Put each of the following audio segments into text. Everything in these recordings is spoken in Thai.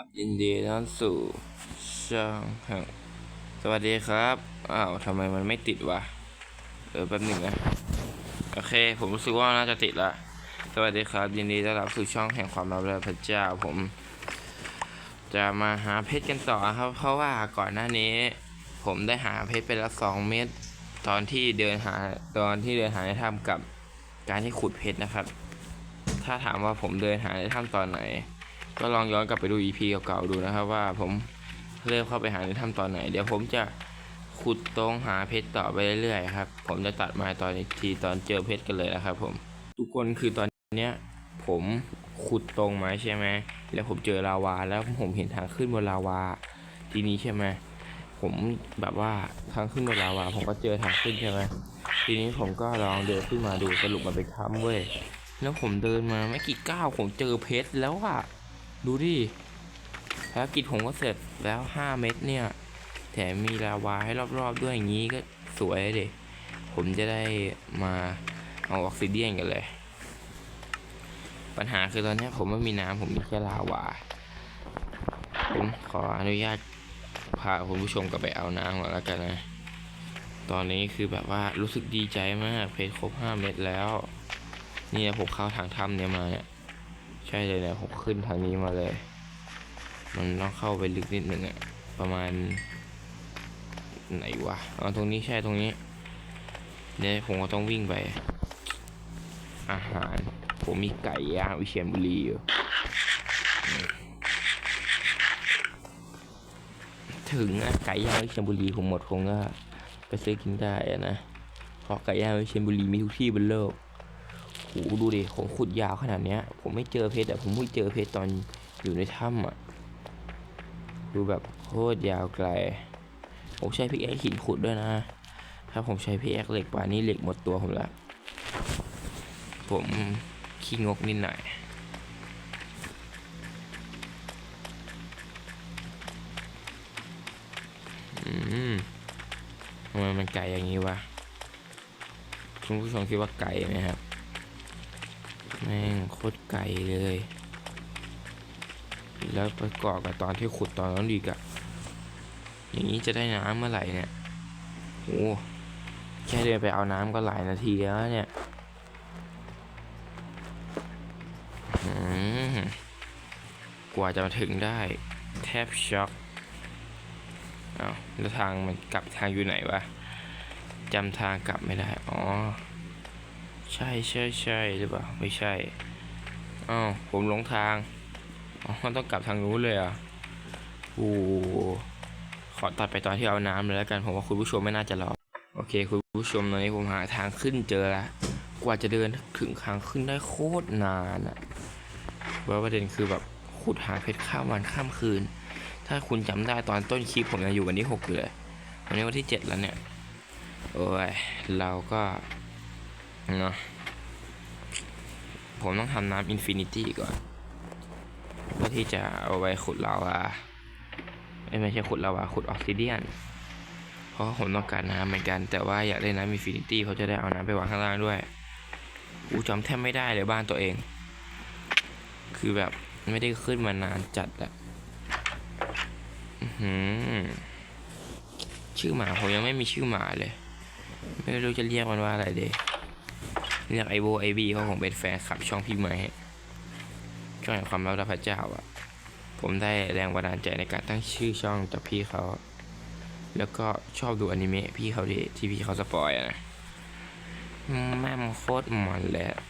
ับยินดีต้อนรับสู่ช่องแห่งสวัสดีครับ อ้าวทำไมมันไม่ติดวะเออแป๊บหนึ่งนะ โอเค ผมรู้สึกว่าน่าจะติดละ สวัสดีครับ ยินดีต้อนรับสู่ช่องแห่งความลับและพระเจ้าผม จะมาหาเพชรกันต่อครับ เพราะว่าก่อนหน้านี้ ผมได้หาเพชรไปละสองเม็ดตอนที่เดินหาตอนที่เดินหาในถ้ำกับการที่ขุดเพชรนะครับ ถ้าถามว่าผมเดินหาในถ้ำตอนไหน ก็ลองย้อนกลับไปดู EP เก่าๆดูนะครับว่าผมเริ่มเข้าไปหาในถ้ำตอนไหน เดี๋ยวผมจะขุดตรงหาเพชรต่อไปเรื่อยๆครับ ผมจะตัดมาตอนอีกทีตอนเจอเพชรกันเลยนะครับ ผม ทุกคนคือตอนเนี้ยผมขุดตรงมาใช่ไหมแล้วผมเจอลาวา แล้วผมเห็นทางขึ้นบนลาวา ทีนี้ใช่ไหมผมแบบว่าทางขึ้นบนลาวา ผมก็เจอทางขึ้นใช่ไหมทีนี้ผมก็ลองเดินขึ้นมาดูสรุปมันเป็นถ้ำเว้ยแล้วผมเดินมาไม่กี่ก้าวผมเจอเพชรแล้วอะ ดูดิภารกิจผมก็เสร็จแล้ว 5 เม็ดเนี่ย แถมมีลาวาให้รอบๆด้วยอย่างนี้ก็สวยเลยผมจะได้มาเอาออกซิเดียนกันเลย ปัญหาคือตอนนี้ผมไม่มีน้ำผมมีแค่ลาวา ผมขออนุญาตพาคุณผู้ชมกลับไปเอาน้ำก่อนแล้วกันนะ ตอนนี้คือแบบว่ารู้สึกดีใจมากเพชรครบ 5 เม็ดแล้ว นี่ผมเข้าทางถ้ำเนี่ยมาเนี่ย ใช่เลยเนี่ยผมขึ้นทางนี้มาเลย มันต้องเข้าไปลึกนิดหนึ่งอะประมาณ ไหนวะอ๋อตรงนี้ใช่ตรงนี้เนี่ยผมก็ต้องวิ่งไป อาหาร ผมมีไก่ย่างวิเชียรบุรีอยู่ถึงอะไก่ย่างวิเชียรบุรีผมหมดคงก็ไปซื้อกินได้นะเพราะไก่ย่างวิเชียรบุรีมีทุกที่บนโลก โหดูดิผมขุดยาวขนาดเนี้ย ผมไม่เจอเพชรอะผมเพิ่งเจอเพชรตอนอยู่ในถ้ำอะดูแบบโคตรยาวไกล ผมใช้พิกแอคหินขุดด้วยนะ ถ้าผมใช้พิกแอคเหล็กป่านี้เหล็กหมดตัวผมละ ผมขี้งกนิดหน่อยอืมทำไมมันไกลอย่างนี้วะ คุณผู้ชมคิดว่าไกลไหมครับ ม่งโคตรไกลเลย แล้วประกอบกับตอนที่ขุดตอนนั้นดีกอะอย่างนี้จะได้น้ำเมื่อไหร่เนี่ยโอ้แค่เดินไปเอาน้ำก็หลายนาทีแล้วเนี่ยกว่าจะมาถึงได้ แทบช็อกเอาวแล้วทางมันกลับทางอยู่ไหนวะจำทางกลับไม่ได้ อ๋อ ใช่ใช่ใช่หรือเปล่าไม่ใช่อ้าวผมหลงทางอ๋อต้องกลับทางนู้นเลยอะโอ้โหขอตัดไปตอนที่เอาน้ำเลยแล้วกันผมว่าคุณผู้ชมไม่น่าจะรอโอเค คุณผู้ชมตอนนี้ผมหาทางขึ้นเจอแล้วกว่าจะเดินถึงทางขึ้นได้โคตรนานอะว่าประเด็นคือแบบขุดหาเพชรข้ามวันข้ามคืน ถ้าคุณจำได้ตอนต้นคลิปผมยังอยู่วันที่หกอยู่เลยวันนี้วันที่เจ็ดแล้วเนี่ย โอ้ย เราก็ เนาะผมต้องทำน้ำอินฟินิตี้ก่อน เพื่อที่จะเอาไว้ขุดลาวาไม่ใช่ขุดลาวาขุดออกซิเดียน เพราะผมต้องการน้ำเหมือนกัน แต่ว่าอยากได้น้ำอินฟินิตี้เขาจะได้เอาน้ำไปวางข้างล่างด้วยอูจำแทบไม่ได้เลยบ้านตัวเอง คือแบบไม่ได้ขึ้นมานานจัดอะชื่อหมาผมยังไม่มีชื่อหมาเลย ไม่รู้จะเรียกมันว่าอะไรเดี เรียกไอโบไอบีเขาคงเป็นแฟนคลับช่องพี่ไม้ช่องแห่งความรักพระเจ้าอะ ผมได้แรงบันดาลใจในการตั้งชื่อช่องจากพี่เขา แล้วก็ชอบดูอนิเมะพี่เขาดิที่พี่เขาสปอยอะนะแม่งโคตรมันเลยอะ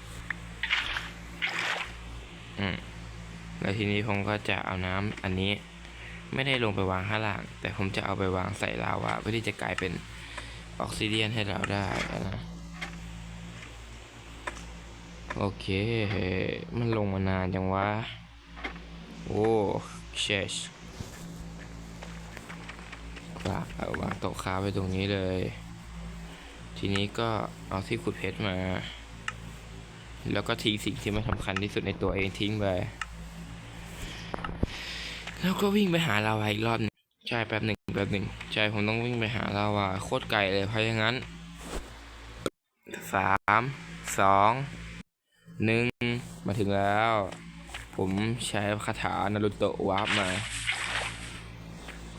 อืมแล้วทีนี้ผมก็จะเอาน้ำอันนี้ ไม่ได้ลงไปวางข้างล่าง แต่ผมจะเอาไปวางใส่ลาวาเพื่อที่จะกลายเป็นออกซิเดียนให้เราได้นะ โอเค มันลงมานานจังวะ โอ้เชชกลาเอาวางต๊ะค้าไว้ตรงนี้เลย ทีนี้ก็เอาที่ขุดเพชรมา แล้วก็ทิ้งสิ่งที่ไม่สำคัญที่สุดในตัวเองทิ้งไป แล้วก็วิ่งไปหาลาวาอีกรอบนึงใช่แป๊บหนึ่งแป๊บหนึ่งใช่ผมต้องวิ่งไปหาลาวาโคตรไกลเลยเพราะอย่างนั้นสามสอง หนึ่งมาถึงแล้ว ผมใช้คาถานารุโตะวาร์ปมา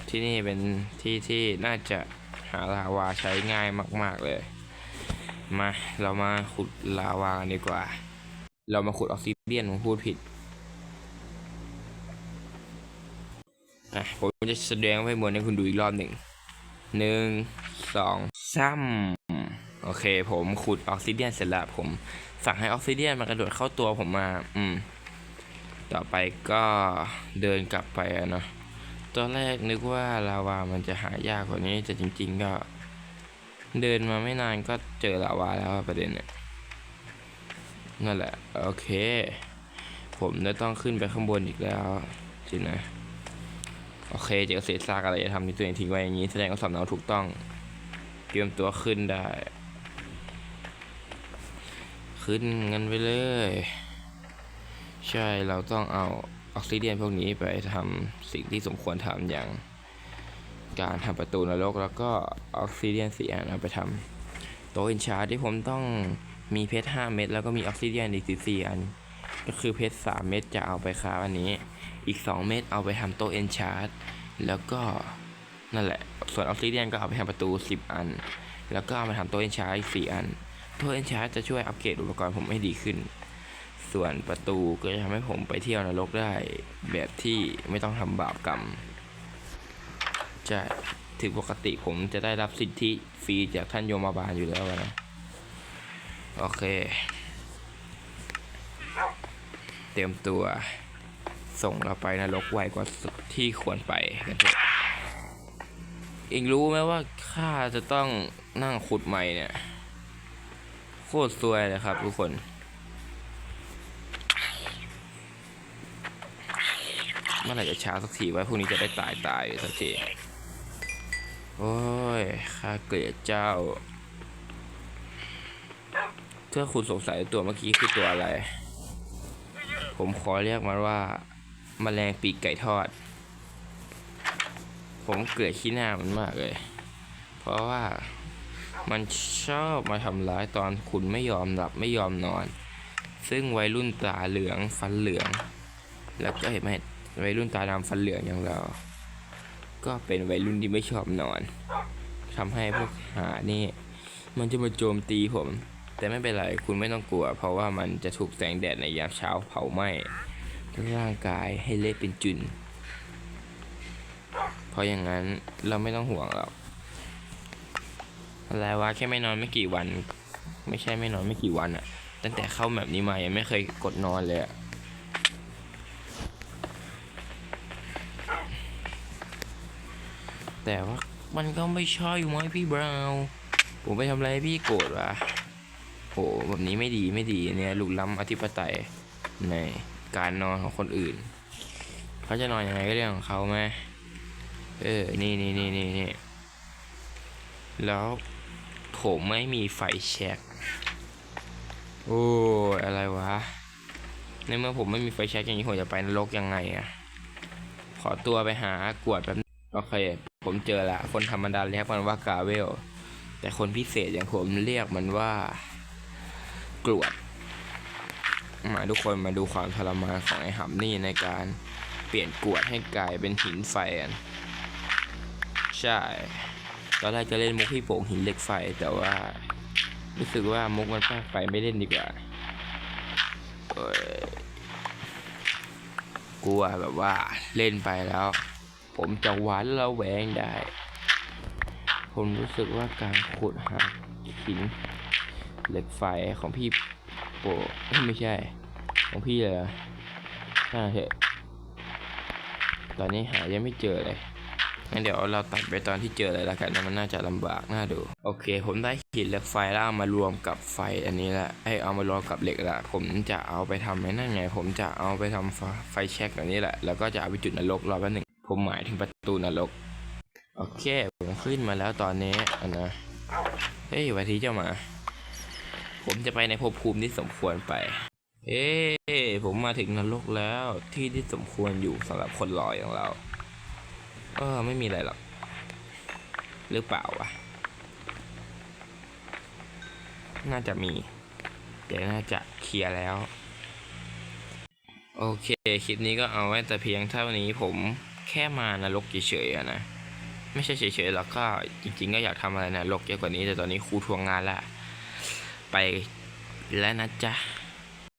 ที่นี่เป็นที่ที่น่าจะหาลาวาใช้ง่ายมาก ๆ เลย มา เรามาขุดลาวากันดีกว่า เรามาขุดออกซิเดียนผมพูดผิดอะผมจะแสดงให้มวลให้คุณดูอีกรอบหนึ่งหนึ่งสองสาม โอเค ผมขุดออกซิเดียนเสร็จแล้วผมสั่งให้ออกซิเดียนมันกระโดดเข้าตัวผมมา อืม ต่อไปก็เดินกลับไปเนาะตอนแรกนึกว่าลาวามันจะหายากกว่านี้แต่จริง ๆ ก็ เดินมาไม่นานก็เจอลาวาแล้วประเด็นเนี่ยนั่นแหละ โอเค ผมจะต้องขึ้นไปข้างบนอีกแล้วสิงนะ โอเค เจอเศษซากอะไรจะทำที่ตัวเองทิ้งไว้อย่างนี้ แสดงว่าสำเนาถูกต้อง เตรียมตัวขึ้นได้ ขึ้นกันไปเลย ใช่เราต้องเอาออกซิเดียนพวกนี้ไปทำสิ่งที่สมควรทำอย่าง การทำประตูนรกแล้วก็ออกซิเดียนสีอันเอาไปทำโต๊ะอินชาร์ที่ผมต้องมีเพชรห้าเม็ดแล้วก็มีออกซิเดียนอีกสิสี่อัน ก็คือเพชรสามเม็ดจะเอาไปคราฟอันนี้ อีกสองเม็ดเอาไปทำโต๊ะเอนชาร์ดแล้วก็นั่นแหละ ส่วนออกซิเดียนก็เอาไปทำประตูสิบอัน แล้วก็เอามาทำโต๊ะเอนชาร์อีกสี่อัน โต๊ะเอนชาร์จะช่วยอัปเกรดอุปกรณ์ผมให้ดีขึ้น ส่วนประตูก็จะทำให้ผมไปเที่ยวนรกได้แบบที่ไม่ต้องทำบาปกรรมใช่ถึงปกติผมจะได้รับสิทธิฟรีจากท่านโยมบาลอยู่แล้วนะ โอเค เตรียมตัวส่งเราไปนรกไวกว่าที่ควรไปกันเถอะเองรู้ไหมว่าข้าจะต้องนั่งขุดใหม่เนี่ย คตรซวยเลยครับทุกคน เมื่อไหร่จะช้าสักทีไว้พวกนี้จะได้ตายตายสักที โอ้ยข้าเกลียดเจ้าถ้าคุณสงสัยตัวเมื่อกี้คือตัวอะไร ผมขอเรียกมันว่าแมลงปีกไก่ทอด ผมเกลียดขี้หน้ามันมากเลย เพราะว่า มันชอบมาทำร้ายตอนคุณไม่ยอมหลับไม่ยอมนอน ซึ่งวัยรุ่นตาเหลืองฟันเหลือง แล้วก็เห็นไหมวัยรุ่นตาดำฟันเหลืองอย่างเรา ก็เป็นวัยรุ่นที่ไม่ชอบนอนทำให้พวกหานี่ มันจะมาโจมตีผม แต่ไม่เป็นไรคุณไม่ต้องกลัว เพราะว่ามันจะถูกแสงแดดในยามเช้าเผาไหม้ร่างกายให้เละเป็นจุน เพราะอย่างนั้นเราไม่ต้องห่วงหรอก อะไรวะแค่ไม่นอนไม่กี่วัน ไม่ใช่ไม่นอนไม่กี่วันอะตั้งแต่เข้าแบบนี้มายังไม่เคยกดนอนเลยอะแต่ว่ามันก็ไม่ใช่ไหมพี่บราวน์ผมไปทำอะไรพี่โกรธวะโหแบบนี้ไม่ดีไม่ดีเนี่ยลุกล้ำอธิปไตยในการนอนของคนอื่น เขาจะนอนยังไงก็เรื่องของเขาไหมเออ นี่นี่นี่นี่นี่แล้ว ผมไม่มีไฟแช็กโอ้อะไรวะ ในเมื่อผมไม่มีไฟแช็กอย่างนี้ผมจะไปนรกยังไงอะขอตัวไปหากวดแบบโอเค ผมเจอละ คนธรรมดาเรียกมันว่ากาเวล แต่คนพิเศษอย่างผมเรียกมันว่า กรวด มาทุกคนมาดูความทรมานของไอ้หำนี่ในการเปลี่ยนกรวดให้กลายเป็นหินไฟกันใช่ ตอนแรกจะเล่นมุกพี่โป่งหินเหล็กไฟแต่ว่า รู้สึกว่ามุกมันแปลกไปไม่เล่นดีกว่าอกลัวแบบว่าเล่นไปแล้ว ผมจะหวานระแวงได้ ผมรู้สึกว่าการขุดหาหินเหล็กไฟของพี่โปเอ้ยไม่ใช่ ของพี่เลยเหรอน่าเถอะตอนนี้หายังไม่เจอเลย งั้นเดี๋ยวเราตัดไปตอนที่เจอเลยละกันนะมันน่าจะลำบากน่าดู โอเค ผมได้หินเหล็กไฟแล้วเอามารวมกับไฟอันนี้ละไอยเอามารวมกับเหล็กละ ผมจะเอาไปทำไอ้นั่นไง ผมจะเอาไปทำไฟไฟแช็กอันนี้แหละ แล้วก็จะเอาไปจุดนรกรอแป๊บหนึ่ง ผมหมายถึงประตูนรก โอเค ผมขึ้นมาแล้วตอนนี้อันนะ เฮ้ยวันที่เจ้ามา ผมจะไปในภพภูมิที่สมควรไป เอ้ผมมาถึงนรกแล้วที่ที่สมควรอยู่สำหรับคนรออย่างเรา เออไม่มีอะไรหรอก หรือเปล่าวะ น่าจะมีแต่น่าจะเคลียร์แล้ว โอเค คลิปนี้ก็เอาไว้แต่เพียงเท่านี้ผมแค่มานรกเฉยๆนะ ไม่ใช่เฉยๆหรอกก็จริงๆ ก็อยากทำอะไรนรกเยอะกว่านี้ แต่ตอนนี้ครูทวงงานละ ไปแล้วนะจ๊ะ